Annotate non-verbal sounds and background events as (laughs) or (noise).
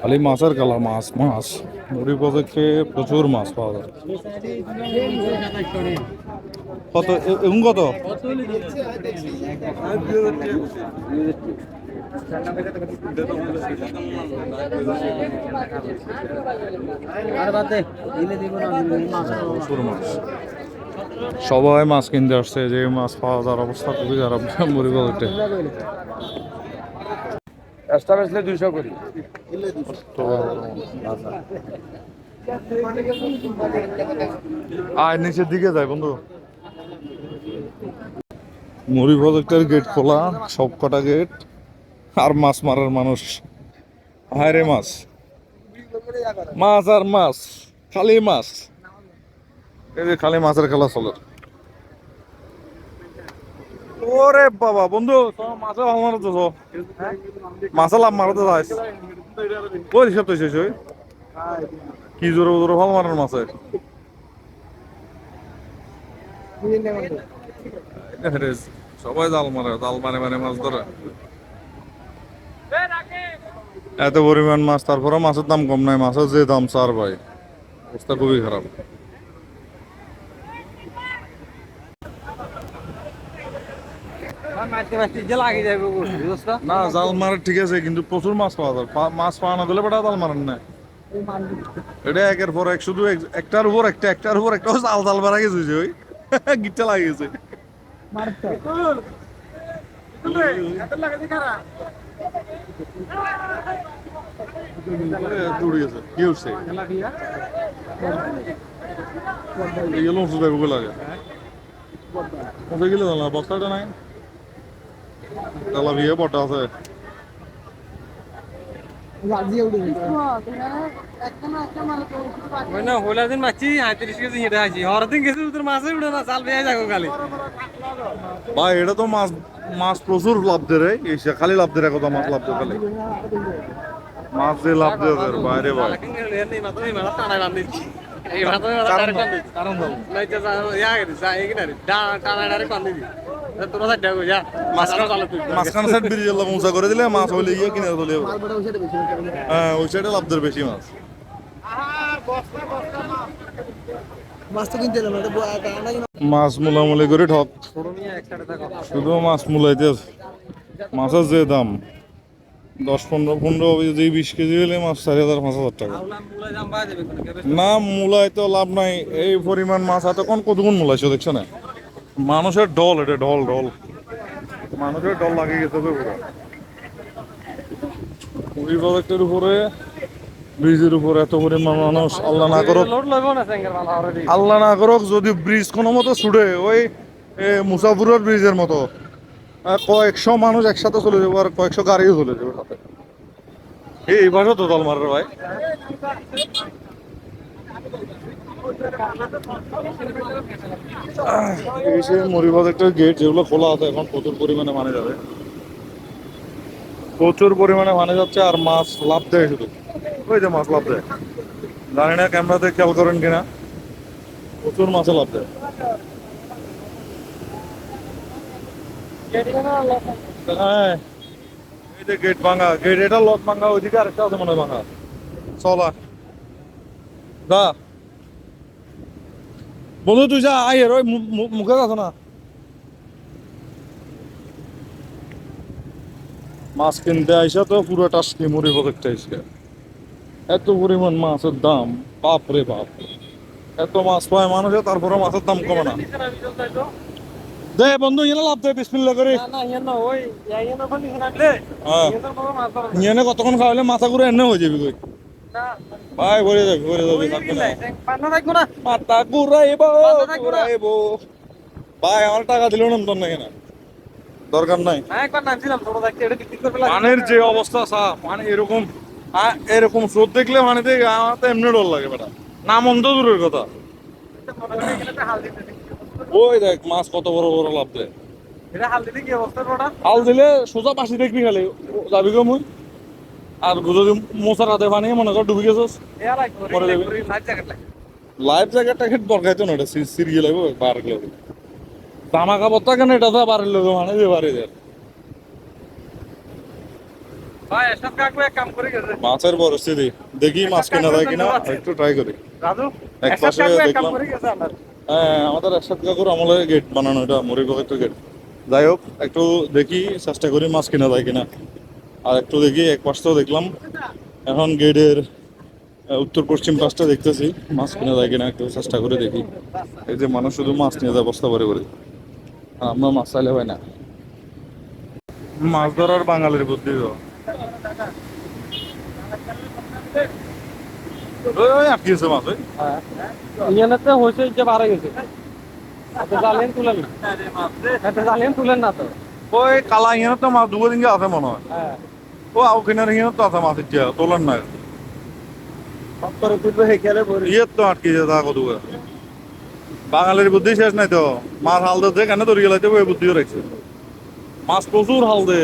খালি মাছের কালা মাছ মাছ। মুড়ি প্রজেক্টে প্রচুর মাছ পাওয়া যায়। কত? কত? সবাই মাছ কিনতে আসছে, যে মাছ পাওয়া যাওয়ার অবস্থা খুবই খারাপ প্রজেক্টে এক্সট্রা বেচলে দুইশো করি। আয়, নিচের দিকে যায় বন্ধু। মুড়ি প্রজেক্টের গেট খোলা, সব কটা গেট আর মাছ মারার মানুষ। হায় রে মাছ। মাছ আর মাছ, খালি মাছ। এই যে খালি মাছের খেলা চলে। ওরে বাবা, বন্ধু মাছে ভালো মারতো তো। মাছে লাভ মারতে যাস। ওই হিসাব তো শেষ কি জোরে জোরে ভালো মারার মাছে সবাই জাল মারে জাল মারে মানে মাছ ধরে। এত পরিমাণ মাছ তারপরে মাছের দাম কম নাই, মাছের যে দাম চার ভাই, অবস্থা খুবই খারাপ। না, জাল ঠিক আছে, কিন্তু প্রচুর মাছ পাওয়া যায়। মাছ পাওয়া না গেলে বেটা জাল মারেন না। এটা একের পর এক, শুধু একটার উপর একটা, একটার উপর একটা জাল জাল মারা গেছে, ওই (laughs) গিটটা বস্তাটা নাই? তালা বিয়ে বটা আছে হইলা দিন মাছি আইত্রিশ কেজি হেঁটে আছি হর দিন গেছি তোর মাছে উঠে না চাল পেয়ে যাব খালি ভাই এটা তো মাছ মাছ প্রচুর লাভ দেয় রে এই সে খালি লাভ দেয় কত মাছ লাভ দেয় খালি মাছ দিয়ে লাভ দেয় ওদের বাইরে ভাই কারণ দাও মাঝখানে সাইড ব্রিজের লাভ উঁচা করে দিলে মাছ হলে গিয়ে কিনে চলে যাবে হ্যাঁ ওই সাইডে লাভ দেয় বেশি মাছ। মাছ মুলামুলি করে ঠক। শুধু মাছ মুলাইতে আছে। মাছের যে দাম দশ পনেরো পনেরো যদি বিশ কেজি হলে মাছ চারি হাজার পাঁচ হাজার টাকা। না মূলায় তো লাভ নাই। এই পরিমাণ মাছ এত কোন কতগুণ মূলাইছো দেখছ না? মানুষের ডল এটা ডল ডল মানুষের ডল লাগে গেছে তো পুরো। পুরী প্রজেক্টের উপরে ব্রিজের উপরে এত পরিমাণ মানুষ আল্লাহ না করুক। আল্লাহ না করুক যদি ব্রিজ কোনো মতো ছুটে ওই এ, মুসাফুরের ব্রিজের মতো কয়েকশো মানুষ একসাথে চলে যাব আর কয়েকশো গাড়িও চলে যাবে সাথে এই ভাষা তো দল মারার ভাই। এই একটা গেট যেগুলো খোলা আছে, এখন প্রচুর পরিমাণে মানে যাবে। প্রচুর পরিমাণে মানে যাচ্ছে আর মাছ লাভ দেয় শুধু। ওই যে মাছ লাভ দেয়। জানি না ক্যামেরাতে খেয়াল করেন কিনা। প্রচুর মাছে লাভ দেয়। হ্যাঁ। যে গেট ভাঙা। গেট এটা লক ভাঙা, ওইদিকে আরেকটা আছে মনে হয় ভাঙা। চলা দা বন্ধু তুই যা আই এর ওই মু- মু- মুখে আছে না। মাছ কিনতে আইসা তো পুরো টাস্কি মুড়ি প্রজেক্ট আইসা। এত পরিমাণ মাছের দাম বাপ রে বাপ। এত মাছ পায় মানুষে তারপরে মাছের দাম কমে না। দে বন্ধু ইয়ে লাভ দে বিসমিল্লা করে। হ্যাঁ। ইয়ে কতক্ষণ খাওয়ালে মাথা ঘুরে এনে হয়ে যাবি কই? ভাই ভরে যাবি ভরে যাবি থাকবে না। মাথা ঘুরাইব মাথা থাকব না। ঘুরাইব। ভাই আমার টাকা দিল না তোর নাকি না? দরকার নাই। পানের যে অবস্থা সা মানে এরকম এরকম স্রোত দেখলে মানে দেখে আমার তো এমনি ডর লাগে বেটা। না মন্দ দূরের কথা। ওই দেখ মাছ কত বড় বড় লাভ দেয়। হাল দিলে সোজা পাশে দেখবি খালি যাবি গো মুই? আর যদি মোসার হাতে পানি মনে কর ডুবি গেছিস। লাইফ জ্যাকেটটা খেট বরকাইতো না এটা সিরিয়ে লাগবে বার লাগবে জামা কাপড় থাকে না এটা তো বাড়ির লোক মানে যে বাড়ি যায় ভাই এসব কাকু এক কাম করে গেছে। মাছের পরিস্থিতি দেখি মাছ কেনা যায় কিনা একটু ট্রাই করি। এক পাশে কাকু এক কাম দেখলাম। করে গেছে আমার হ্যাঁ আমাদের একসাথ কাকুর আমলে গেট বানানো এটা তো গেট যাই হোক একটু দেখি চেষ্টা করি মাছ কেনা যায় কিনা। আর একটু দেখি এক পাশটাও দেখলাম। এখন গেটের উত্তর পশ্চিম পাশটা দেখতেছি। মাছ কেনা যায় কিনা একটু চেষ্টা করে দেখি। এই যে মানুষ শুধু মাছ নিয়ে যায় বস্তা করে করে আর আমরা মাছ চাইলে হয় না। মাছ ধরার বাঙালির বুদ্ধি তো। মাছ ওই। ইয়ানাতে হয়েছে যে বাড়া গেছে। জালেন তুলেন না। জালেন তুলেন না তো। ওই কালা ইয়ে তো মাছ দুটো দিন আছে মনে হয়। হ্যাঁ। ও আও কিনার ইয়ে তো আছে মাছের চেয়ে তোলার খেলে ইয়ে তো আটকে যায় তা কত বাঙালির বুদ্ধি শেষ নাই তো। মাছ হাল দেয় কেন ধরে গেলাইতে ওই বুদ্ধিও রাখছে। মাছ প্রচুর হাল দে।